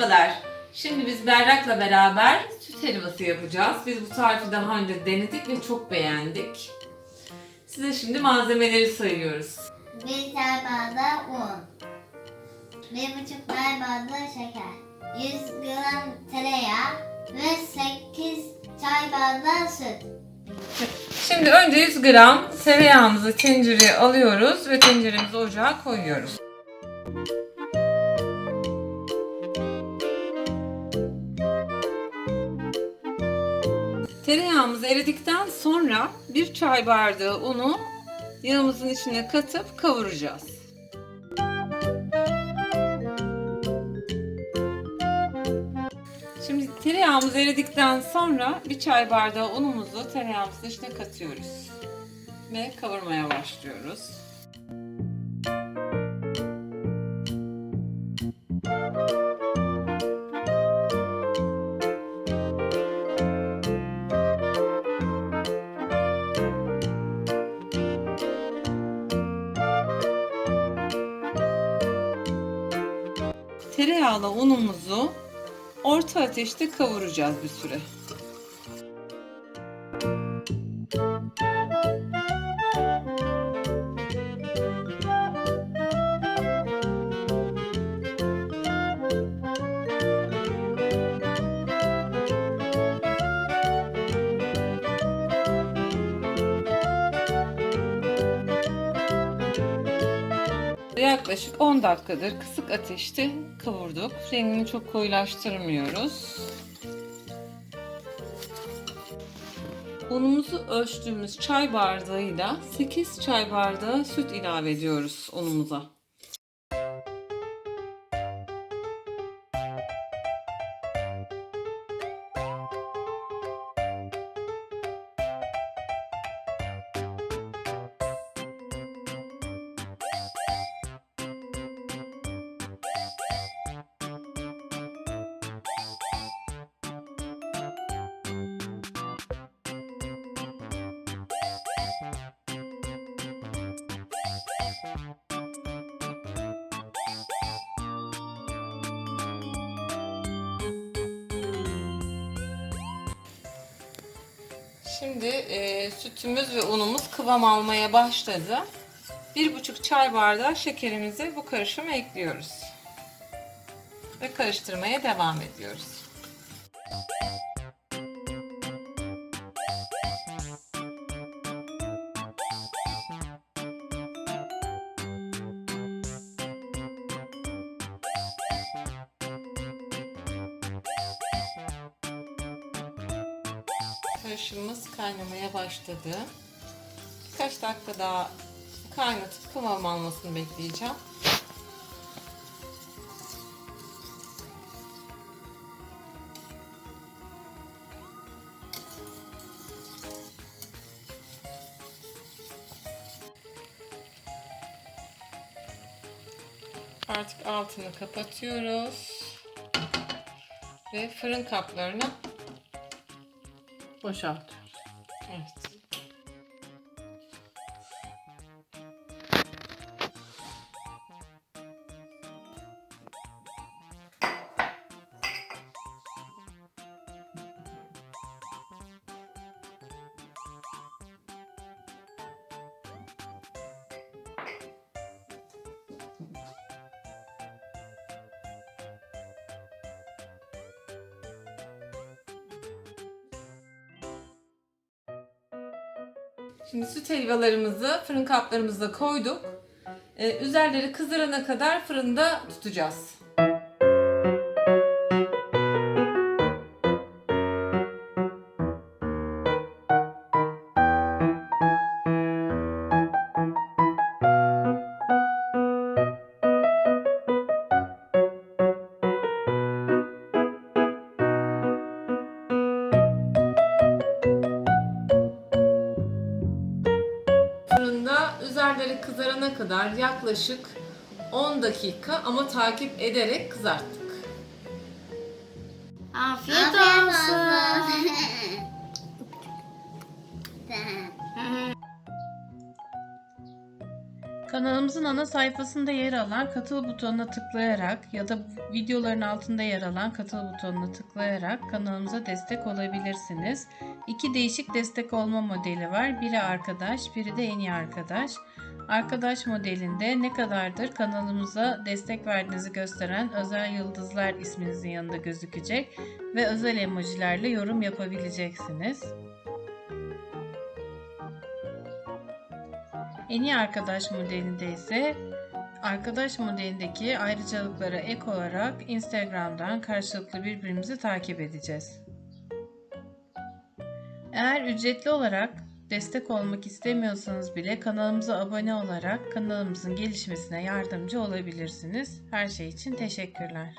Merhabalar. Şimdi biz Berrak'la beraber süt helvası yapacağız. Biz bu tarifi daha önce denedik ve çok beğendik. Size şimdi malzemeleri sayıyoruz. Bir çay bardağı un. Bir buçuk çay bardağı şeker. 100 gram tereyağı ve 8 çay bardağı süt. Şimdi önce 100 gram tereyağımızı tencereye alıyoruz ve tenceremizi ocağa koyuyoruz. Tereyağımız eridikten sonra bir çay bardağı unu yağımızın içine katıp kavuracağız. Şimdi tereyağımız eridikten sonra bir çay bardağı unumuzu tereyağımızın içine katıyoruz. Ve kavurmaya başlıyoruz. Tereyağla unumuzu orta ateşte kavuracağız bir süre. Yaklaşık 10 dakikadır kısık ateşte kavurduk. Rengini çok koyulaştırmıyoruz. Unumuzu ölçtüğümüz çay bardağıyla 8 çay bardağı süt ilave ediyoruz unumuza. Şimdi e, sütümüz ve unumuz kıvam almaya başladı. Bir buçuk çay bardağı şekerimizi bu karışıma ekliyoruz. Ve karıştırmaya devam ediyoruz. Karışımımız kaynamaya başladı. Birkaç dakika daha kaynatıp kıvam almasını bekleyeceğim. Artık altını kapatıyoruz. Ve fırın kaplarına Boşaltıyoruz. Evet. Şimdi süt helvalarımızı fırın kaplarımıza koyduk. Ee, üzerleri kızarana kadar fırında tutacağız. Üzerleri kızarana kadar yaklaşık 10 dakika ama takip ederek kızarttık. Afiyet, Afiyet olsun. olsun. Kanalımızın ana sayfasında yer alan katıl butonuna tıklayarak ya da videoların altında yer alan katıl butonuna tıklayarak kanalımıza destek olabilirsiniz. İki değişik destek olma modeli var. Biri arkadaş, biri de en iyi arkadaş. Arkadaş modelinde ne kadardır kanalımıza destek verdiğinizi gösteren özel yıldızlar isminizin yanında gözükecek ve özel emojilerle yorum yapabileceksiniz. En iyi arkadaş modelinde ise arkadaş modelindeki ayrıcalıklara ek olarak Instagram'dan karşılıklı birbirimizi takip edeceğiz. Eğer ücretli olarak destek olmak istemiyorsanız bile kanalımıza abone olarak kanalımızın gelişmesine yardımcı olabilirsiniz. Her şey için teşekkürler.